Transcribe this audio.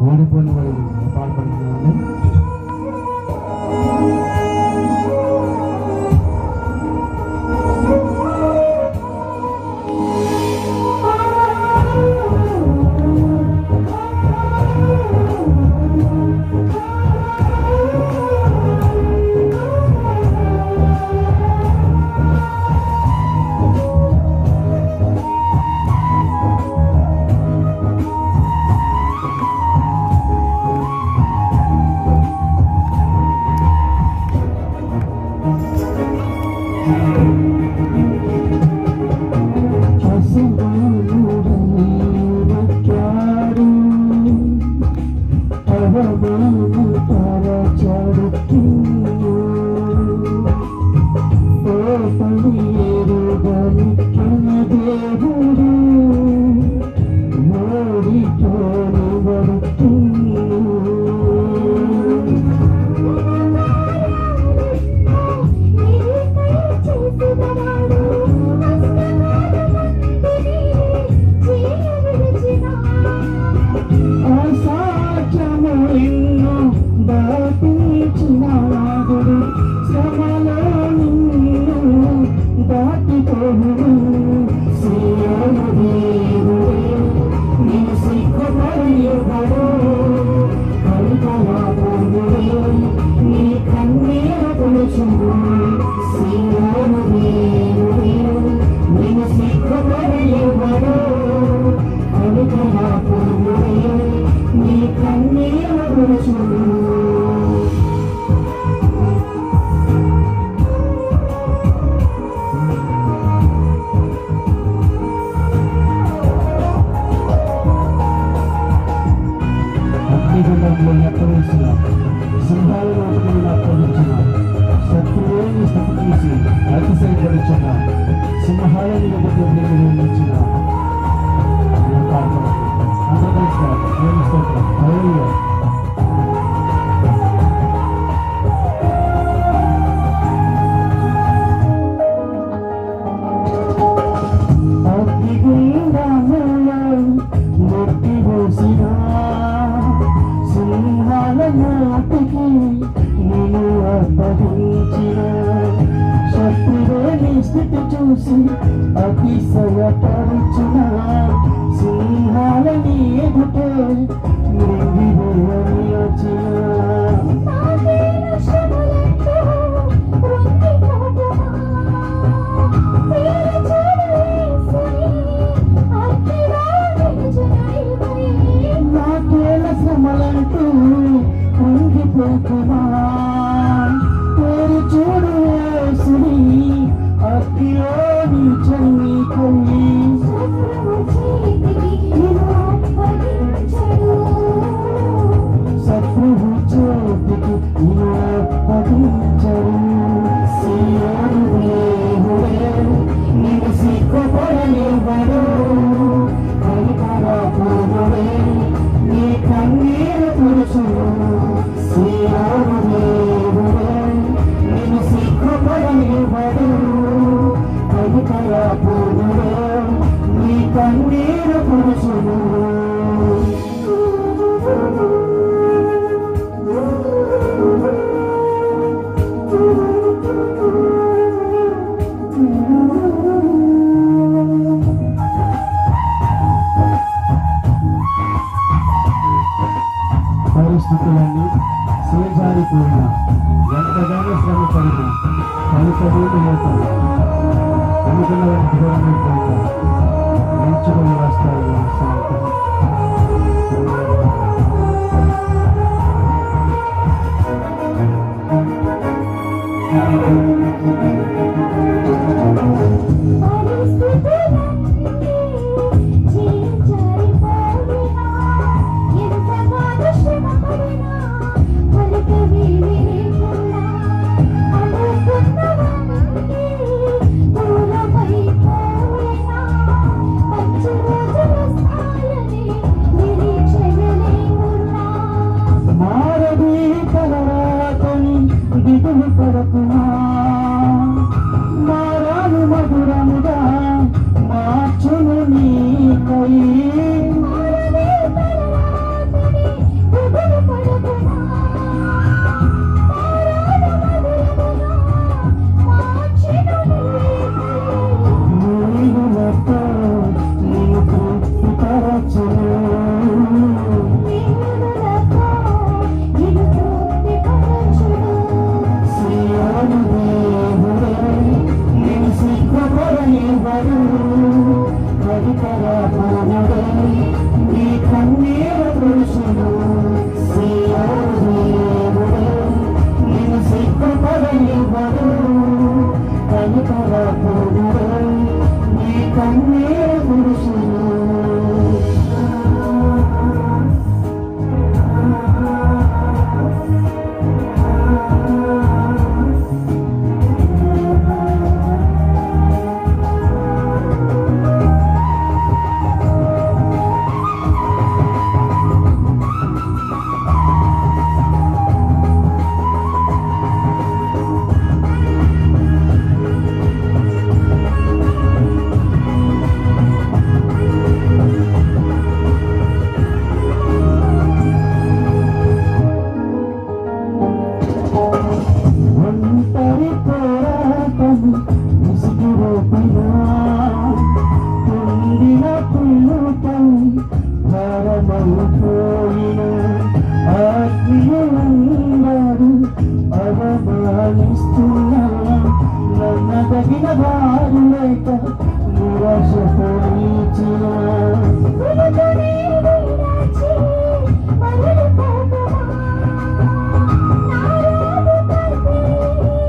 ஓடிப்போன வழி பாடுபடுத்தினாங்க Thank you. చూసి అతిశయపడుచున సింహాలని ఎదుటే నాకేల శ్రమలంటూ పొంగిపోతున్నా ప్రజాన శ్రమ పడదు పని చదువుకు పోతాను అనుకున్న వారికి దూరం అయిపోతాను నేర్చుకున్న I Thank you.